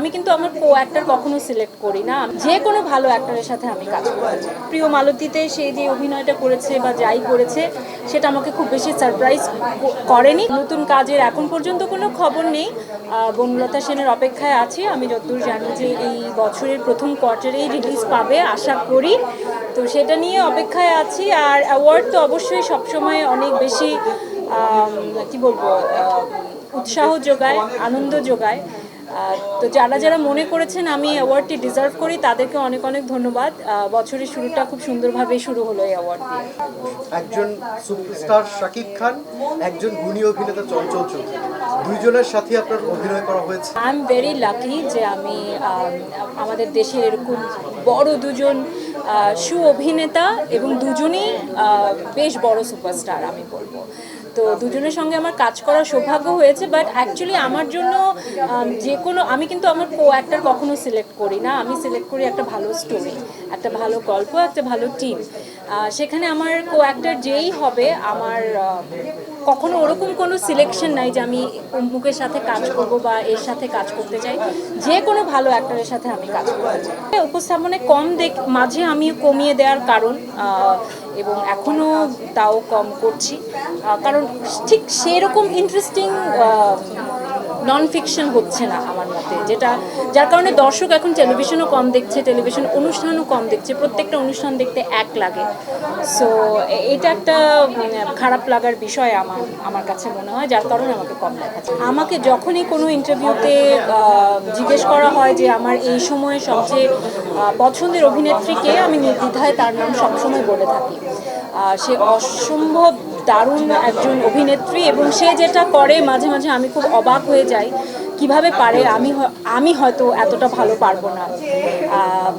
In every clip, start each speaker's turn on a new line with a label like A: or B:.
A: আমি কিন্তু আমার কো অ্যাক্টর কখনো সিলেক্ট করি না। যে কোনো ভালো অ্যাক্টরের সাথে আমি কাজ করেছি প্রিয় মালতীতে সে যে অভিনয়টা করেছে বা যাই করেছে, সেটা আমাকে খুব বেশি সারপ্রাইজ করেনি। নতুন কাজের এখন পর্যন্ত কোনো খবর নেই। বনলতা সেনের অপেক্ষায় আছি। আমি যতদূর জানি যে এই বছরের প্রথম কোয়ার্টারেই রিলিজ পাবে, আশা করি। তো সেটা নিয়ে অপেক্ষায় আছি। আর অ্যাওয়ার্ড তো অবশ্যই সবসময় অনেক বেশি কি বলব উৎসাহ যোগায়, আনন্দ যোগায়। তো যারা যারা মনে করেছেন আমি অ্যাওয়ার্ডটি ডিজার্ভ করি তাদেরকে অনেক অনেক ধন্যবাদ। বছরের শুরুটা খুব সুন্দরভাবে শুরু হলো এই অ্যাওয়ার্ড দিয়ে।
B: একজন সুপারস্টার শাকিব খান একজন গুণী অভিনেতা চঞ্চল চৌধুরী। দুইজনের সাথে আপনার অভিনয় করা হয়েছে।
A: আই এম ভেরি লাকি যে আমি আমাদের দেশের এরকম বড় দুজন সু অভিনেতা এবং দুজনেই বেশ বড় সুপারস্টার আমি বলব। তো দুজনের সঙ্গে আমার কাজ করার সৌভাগ্য হয়েছে বাট অ্যাকচুয়ালি আমার জন্য যে কোনো, আমি কিন্তু আমার কো অ্যাক্টর কখনো সিলেক্ট করি না। আমি সিলেক্ট করি একটা ভালো স্টোরি একটা ভালো গল্প, একটা ভালো টিম সেখানে আমার কো অ্যাক্টর যেই হবে, আমার কখনো ওরকম কোনো সিলেকশন নাই যে আমি অমুকের সাথে কাজ করব বা এর সাথে কাজ করতে চাই। যে কোনো ভালো অ্যাক্টরের সাথে আমি কাজ করতে চাই। উপস্থাপনায় কম দেখ, মাঝে আমি কমিয়ে দেওয়ার কারণ এবং এখনও তাও কম করছি। কারণ ঠিক সেরকম ইন্টারেস্টিং নন ফিকশন হচ্ছে না আমার মতে, যেটা, যার কারণে দর্শক এখন টেলিভিশনও কম দেখছে টেলিভিশন অনুষ্ঠানও কম দেখছে, প্রত্যেকটা অনুষ্ঠান দেখতে এক লাগে। সো এটা একটা খারাপ লাগার বিষয় আমার আমার কাছে মনে হয়, যার কারণে আমাকে কম দেখাচ্ছে আমাকে যখনই কোনো ইন্টারভিউতে জিজ্ঞেস করা হয় যে আমার এই সময়ে সবচেয়ে পছন্দের অভিনেত্রীকে আমি নির্দ্বিধায় তার নাম সবসময় বলে থাকি। সে অসম্ভব দারুণ একজন অভিনেত্রী এবং সে যেটা করে, মাঝে মাঝে আমি খুব অবাক হয়ে যাই, কীভাবে পারে, আমি আমি হয়তো এতটা ভালো পারব না।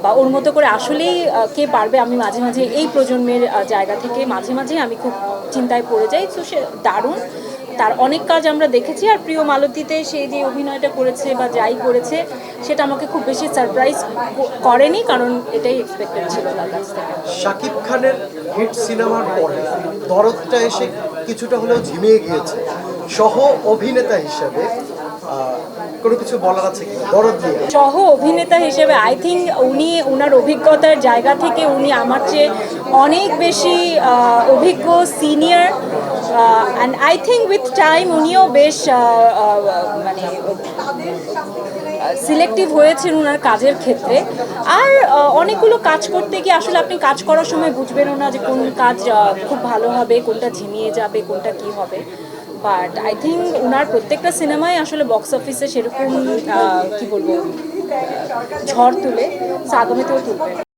A: বা ওর মতো করে আসলেই কে পারবে, আমি মাঝে মাঝে এই প্রজন্মের জায়গা থেকে মাঝে মাঝে আমি খুব চিন্তায় পড়ে যাই। তো সে দারুণ। তার অনেক কাজ আমরা দেখেছি আর প্রিয় মালতীতে সে যে অভিনয়টা করেছে বা যাই করেছে, সেটা আমাকে খুব বেশি সারপ্রাইজ করেনি কারণ এটাই এক্সপেক্টেড ছিল তার কাছ থেকে।
B: শাকিব খানের হিট সিনেমার পরে দরদটা এসে কিছুটা হলেও ঝিমিয়ে গিয়েছে। সহ অভিনেতা হিসাবে কোনো কিছু বলার আছে কি
A: সহ অভিনেতা হিসেবে আই থিঙ্ক উনি ওনার অভিজ্ঞতার জায়গা থেকে উনি আমার চেয়ে অনেক বেশি অভিজ্ঞ senior and I think with time উনিও বেশ মানে সিলেক্টিভ হয়েছেন ওনার কাজের ক্ষেত্রে। আর অনেকগুলো কাজ করতে গিয়ে আসলে আপনি কাজ করার সময় বুঝবেনও না যে কোন কাজ খুব ভালো হবে, কোনটা ঝিমিয়ে যাবে, কোনটা কি হবে। বাট আই থিঙ্ক ওনার প্রত্যেকটা সিনেমাই আসলে বক্স অফিসে সেরকম কী বলব, ঝড় তুলে আগামীতেও তুলবে।